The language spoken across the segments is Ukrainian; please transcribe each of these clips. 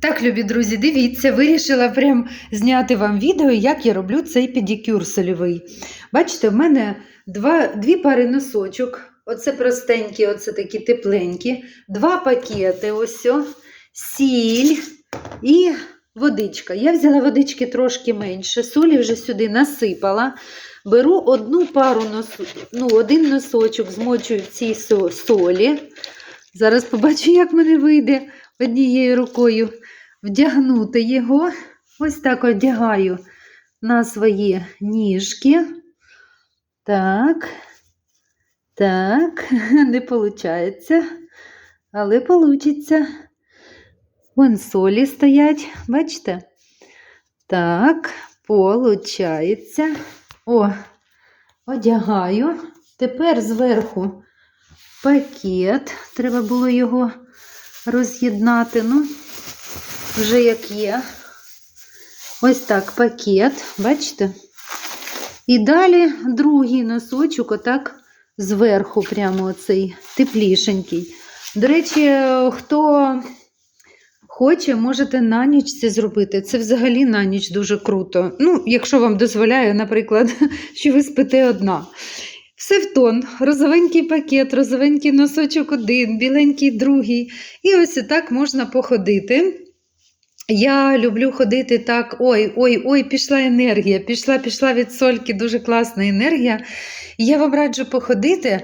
Так, любі друзі, дивіться, вирішила прям зняти вам відео, як я роблю цей педикюр сольовий. Бачите, в мене два, дві пари носочок. Оце простенькі, оце такі тепленькі, два пакети, ось сіль і водичка. Я взяла водички трошки менше, солі вже сюди насипала. Беру одну пару носу, ну, один носочок, змочую в цій солі. Зараз побачу, як мене вийде однією рукою вдягнути його. Ось так одягаю на свої ніжки. Так, так, не виходить, але вийде. Вон солі стоять, бачите? Так, виходить. О, одягаю. Тепер зверху пакет. Треба було його роз'єднати. Ну, вже як є. Ось так пакет, бачите? І далі другий носочок, отак зверху, прямо оцей теплішенький. До речі, хто хоче, можете на ніч це зробити. Це взагалі на ніч дуже круто. Ну, якщо вам дозволяє, наприклад, що ви спите одна. Все в тон, розовенький пакет, розовенький носочок один, біленький другий. І ось так можна походити. Я люблю ходити так. Ой, ой, ой, пішла енергія, пішла, пішла від сольки, дуже класна енергія. Я вам раджу походити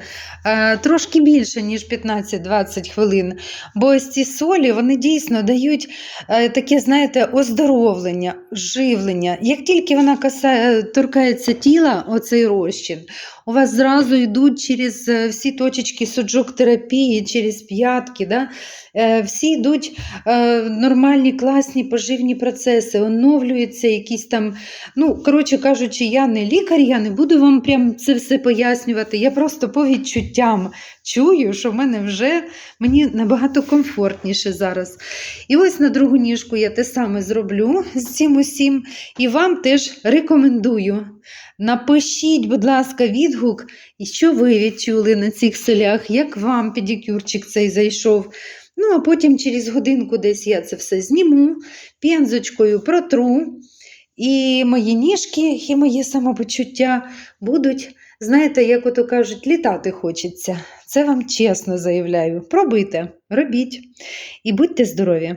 е, трошки більше, ніж 15-20 хвилин. Бо ось ці солі вони дійсно дають е, таке, знаєте, оздоровлення, живлення. Як тільки вона касає, торкається тіла, оцей розчин, у вас зразу йдуть через е, всі точечки суджок терапії, через п'ятки. Да? Е, всі йдуть е, нормальні, класні поживні процеси, оновлюються якісь там. Ну, коротше кажучи, я не лікар, я не буду вам прям це все пояснювати. Я просто по відчуттям чую, що в мене вже мені набагато комфортніше зараз. І ось на другу ніжку я те саме зроблю з цим усім. І вам теж рекомендую. Напишіть, будь ласка, відгук, і що ви відчули на цих солях, як вам педикюрчик цей зайшов. Ну, а потім через годинку десь я це все зніму, п'янзочкою протру, і мої ніжки, і моє самопочуття будуть, знаєте, як ото кажуть, літати хочеться. Це вам чесно заявляю. Пробуйте, робіть і будьте здорові!